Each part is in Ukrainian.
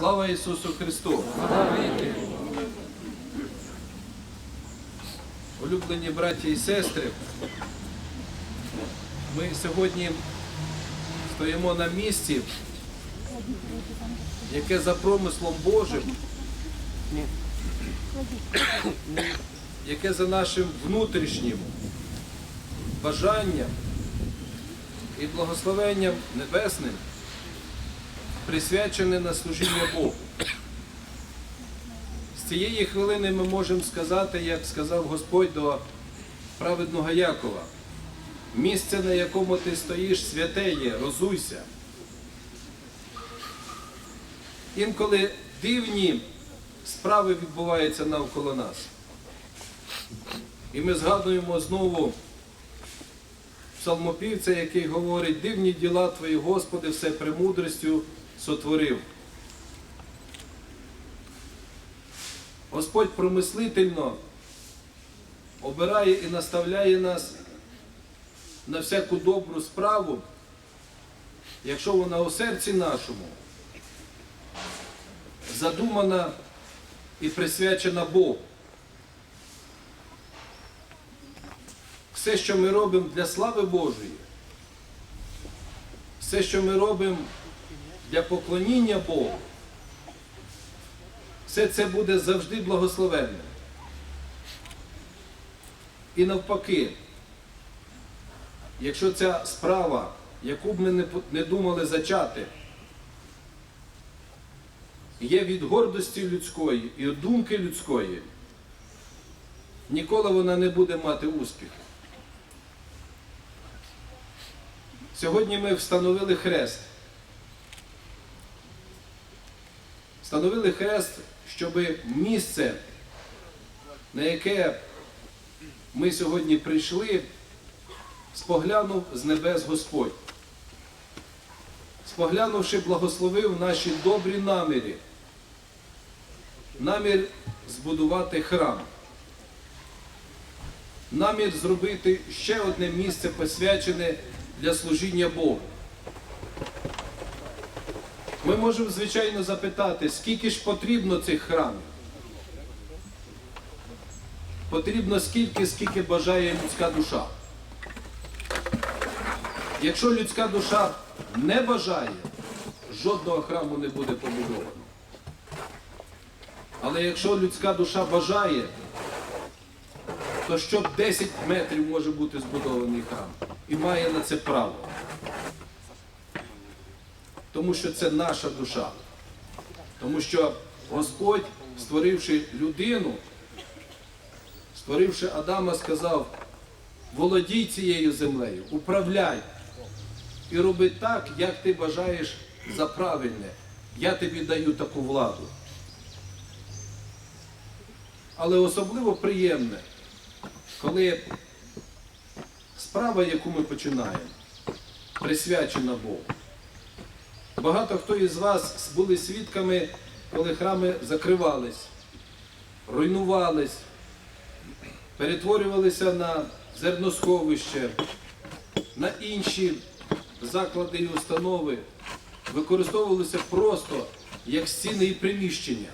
Слава Ісусу Христу! Улюблені браті і сестри, ми сьогодні стоїмо на місці, яке за промислом Божим, яке за нашим внутрішнім бажанням і благословенням небесним присвячене на служіння Богу. З цієї хвилини ми можемо сказати, як сказав Господь до праведного Якова, місце, на якому ти стоїш, святе є, розуйся. Інколи дивні справи відбуваються навколо нас. І ми згадуємо знову псалмопівця, який говорить, дивні діла Твої, Господи, все премудростю сотворив. Господь промислительно обирає і наставляє нас на всяку добру справу, якщо вона у серці нашому задумана і присвячена Богу. Все, що ми робимо для слави Божої, все, що ми робимо для поклоніння Богу, все це буде завжди благословенним. І навпаки, якщо ця справа, яку б ми не думали зачати, є від гордості людської і від думки людської, ніколи вона не буде мати успіху. Сьогодні ми встановили хрест. Встановили хрест, щоб місце, на яке ми сьогодні прийшли, споглянув з небес Господь. Споглянувши, благословив наші добрі наміри. Намір збудувати храм. Намір зробити ще одне місце посвячене для служіння Богу. Ми можемо, звичайно, запитати, скільки ж потрібно цих храмів? Потрібно скільки, скільки бажає людська душа. Якщо людська душа не бажає, жодного храму не буде побудовано. Але якщо людська душа бажає, то щоб 10 метрів може бути збудований храм і має на це право. Тому що це наша душа. Тому що Господь, створивши людину, створивши Адама, сказав, володій цією землею, управляй і роби так, як ти бажаєш за правильне. Я тобі даю таку владу. Але особливо приємне, коли справа, яку ми починаємо, присвячена Богу. Багато хто із вас були свідками, коли храми закривались, руйнувались, перетворювалися на зерносховище, на інші заклади і установи, використовувалися просто як стіни і приміщення.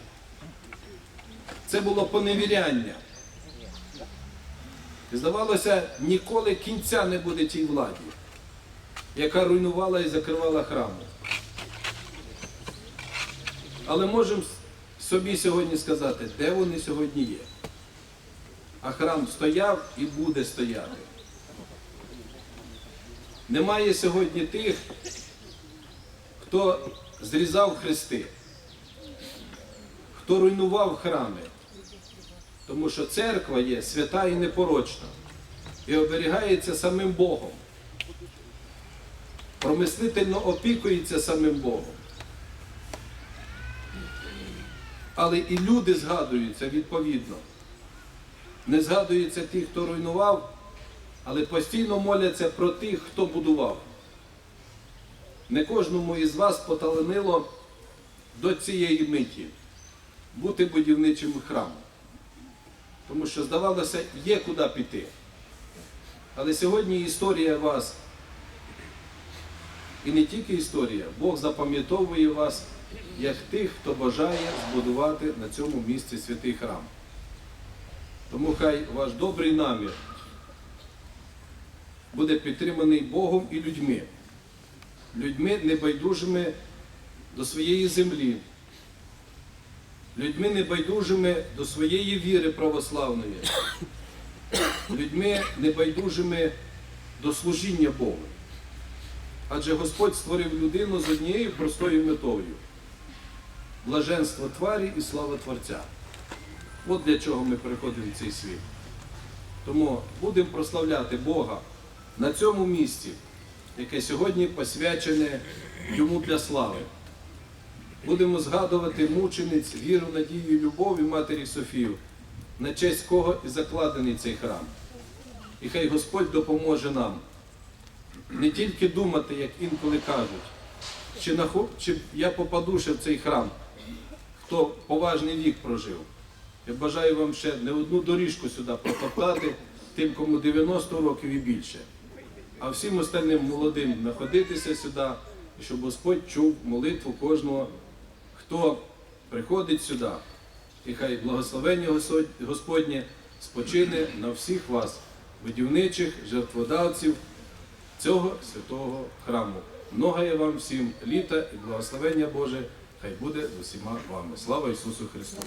Це було поневіряння. Здавалося, ніколи кінця не буде тій владі, яка руйнувала і закривала храми. Але можемо собі сьогодні сказати, де вони сьогодні є. А храм стояв і буде стояти. Немає сьогодні тих, хто зрізав хрести, хто руйнував храми. Тому що церква є свята і непорочна і оберігається самим Богом. Промислительно опікується самим Богом. Але і люди згадуються відповідно. Не згадуються ті, хто руйнував, але постійно моляться про тих, хто будував. Не кожному із вас поталанило до цієї миті бути будівничим храмом. Тому що, здавалося, є куди піти. Але сьогодні історія вас, і не тільки історія, Бог запам'ятовує вас як тих, хто бажає збудувати на цьому місці святий храм. Тому хай ваш добрий намір буде підтриманий Богом і людьми, людьми небайдужими до своєї землі, людьми небайдужими до своєї віри православної, людьми небайдужими до служіння Богу. Адже Господь створив людину з однією простою метою блаженство тварі і слава Творця. От для чого ми приходимо в цей світ. Тому будемо прославляти Бога на цьому місці, яке сьогодні посвячене йому для слави. Будемо згадувати мучениць, віру, надію, і любов і матері Софію, на честь кого і закладений цей храм. І хай Господь допоможе нам не тільки думати, як інколи кажуть, чи, нахо- чи я попаду ще в цей храм, хто поважний вік прожив. Я бажаю вам ще не одну доріжку сюди протоптати, тим, кому 90 років і більше. А всім остальним молодим знаходитися сюди, щоб Господь чув молитву кожного, хто приходить сюди. І хай благословення Господнє спочине на всіх вас, будівничих, жертводавців цього святого храму. Многое вам всім літа і благословення Боже, хай буде з усіма вами. Слава Ісусу Христу!